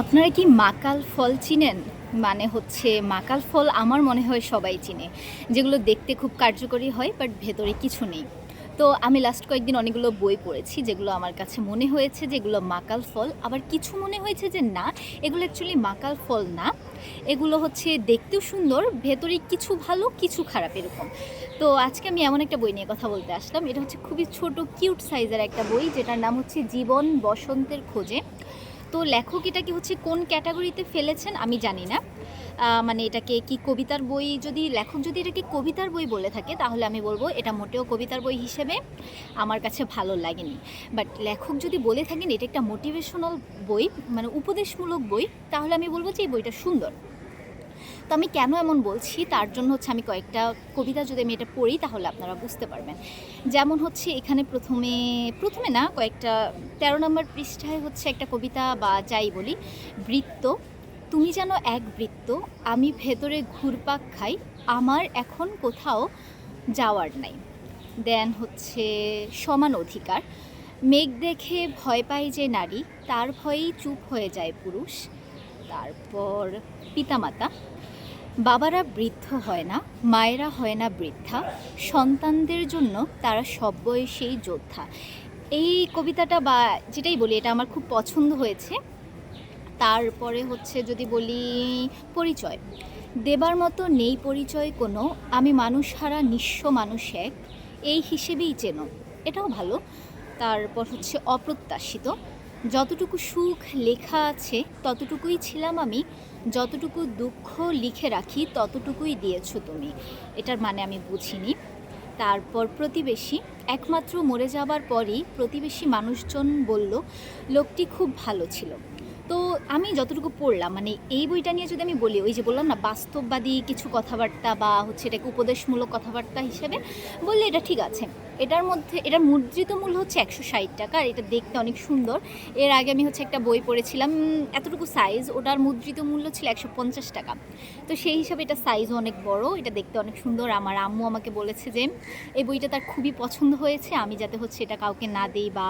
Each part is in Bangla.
আপনারা কি মাকাল ফল চিনেন? মানে হচ্ছে মাকাল ফল আমার মনে হয় সবাই চিনে, যেগুলো দেখতে খুব কার্যকরী হয় বাট ভেতরে কিছু নেই। তো আমি লাস্ট কয়েকদিন অনেকগুলো বই পড়েছি, যেগুলো আমার কাছে মনে হয়েছে যে এগুলো মাকাল ফল। আবার কিছু মনে হয়েছে যে না, এগুলো অ্যাকচুয়ালি মাকাল ফল না। এগুলো হচ্ছে দেখতেও সুন্দর, ভেতরে কিছু ভালো, কিছু খারাপ এরকম। তো আজকে আমি এমন একটা বই নিয়ে কথা বলতে আসলাম। এটা হচ্ছে খুবই ছোট কিউট সাইজের একটা বই, যেটার নাম হচ্ছে জীবন বসন্তের খোঁজে। তো লেখক এটাকে হচ্ছে কোন ক্যাটাগরিতে ফেলেছেন আমি জানি না। মানে এটাকে কি কবিতার বই যদি, লেখক যদি এটাকে কবিতার বই বলে থাকে, তাহলে আমি বলব এটা মোটেও কবিতার বই হিসেবে আমার কাছে ভালো লাগেনি। বাট লেখক যদি বলে থাকেন এটা একটা মোটিভেশনাল বই মানে উপদেশমূলক বই, তাহলে আমি বলব যে এই বইটা সুন্দর। তো আমি কেন এমন বলছি? তার জন্য হচ্ছে আমি কয়েকটা কবিতা যদি আমি এটা পড়ি, তাহলে আপনারা বুঝতে পারবেন। যেমন হচ্ছে এখানে প্রথমে প্রথমে না কয়েকটা, তেরো নম্বর পৃষ্ঠায় হচ্ছে একটা কবিতা বা যাই বলি, বৃত্ত, তুমি যেন এক বৃত্ত, আমি ভেতরে ঘুরপাক খাই, আমার এখন কোথাও যাওয়ার নাই। দেন হচ্ছে সমান অধিকার, মেঘ দেখে ভয় পায় যে নারী, তার ভয়েই চুপ হয়ে যায় পুরুষ তারপর পিতামাতা। বাবারা বৃদ্ধ হয় না, মায়েরা হয় না বৃদ্ধা। সন্তানদের জন্য তারা সব বয়সেই যোদ্ধা। এই কবিতাটা বা যেটাই বলি, এটা আমার খুব পছন্দ হয়েছে। তারপরে হচ্ছে যদি বলি, পরিচয়। দেবার মতো নেই পরিচয় কোনো, আমি মানুষ হারা নিঃস্ব মানুষ এক, এই হিসেবেই চেনো। এটাও ভালো। তারপর হচ্ছে অপ্রত্যাশিত। যতটুকু সুখ লেখা আছে, ততটুকুই ছিলাম আমি। যতটুকু দুঃখ লিখে রাখি, ততটুকুই দিয়েছ তুমি। এটার মানে আমি বুঝিনি। তারপর প্রতিবেশী, একমাত্র মরে যাবার পরই প্রতিবেশী মানুষজন বলল, লোকটি খুব ভালো ছিল। তো আমি যতটুকু পড়লাম মানে এই বইটা নিয়ে যদি আমি বলি, ওই যে বললাম না, বাস্তববাদী কিছু কথাবার্তা বা হচ্ছে এটাকে উপদেশমূলক কথাবার্তা হিসেবে, বললে এটা ঠিক আছে। এটার মধ্যে, এটার মুদ্রিত মূল্য হচ্ছে একশো ষাট টাকা, আর এটা দেখতে অনেক সুন্দর। এর আগে আমি হচ্ছে একটা বই পড়েছিলাম এতটুকু সাইজ ওটার মুদ্রিত মূল্য ছিল একশো পঞ্চাশ টাকা। তো সেই হিসাবে এটা সাইজও অনেক বড়, এটা দেখতে অনেক সুন্দর। আমার আম্মু আমাকে বলেছে যে, এই বইটা তার খুবই পছন্দ হয়েছে, আমি যাতে হচ্ছে এটা কাউকে না দিই বা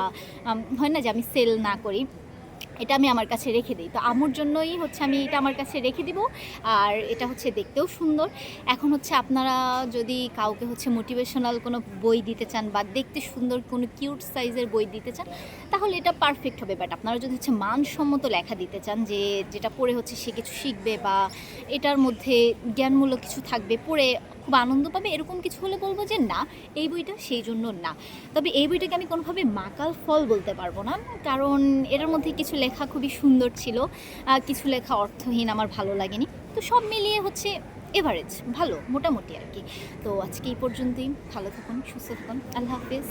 হয় না যে আমি সেল না করি। এটা আমি আমার কাছে রেখে দিই। তো আমুর জন্যই হচ্ছে আমি এটা আমার কাছে রেখে দিব। আর এটা হচ্ছে দেখতেও সুন্দর। এখন হচ্ছে আপনারা যদি কাউকে হচ্ছে মোটিভেশনাল কোনো বই দিতে চান বা দেখতে সুন্দর কোনো কিউট সাইজের বই দিতে চান, তাহলে এটা পারফেক্ট হবে। বাট আপনারা যদি হচ্ছে মানসম্মত লেখা দিতে চান যে যেটা পড়ে হচ্ছে সে কিছু শিখবে বা এটার মধ্যে জ্ঞানমূলক কিছু থাকবে, পড়ে খুব আনন্দ পাবে, এরকম কিছু হলে বলব যে না, এই বইটা সেই জন্য না। তবে এই বইটাকে আমি কোনোভাবে মাকাল ফল বলতে পারব না। কারণ এটার মধ্যে কিছু লেখা খুবই সুন্দর ছিল। কিছু লেখা অর্থহীন আমার ভালো লাগেনি। তো সব মিলিয়ে হচ্ছে এভারেজ ভালো, মোটামুটি আর কি। তো আজকে এই পর্যন্তই। ভালো থাকুন, সুস্থ থাকুন। আল্লাহ হাফিজ।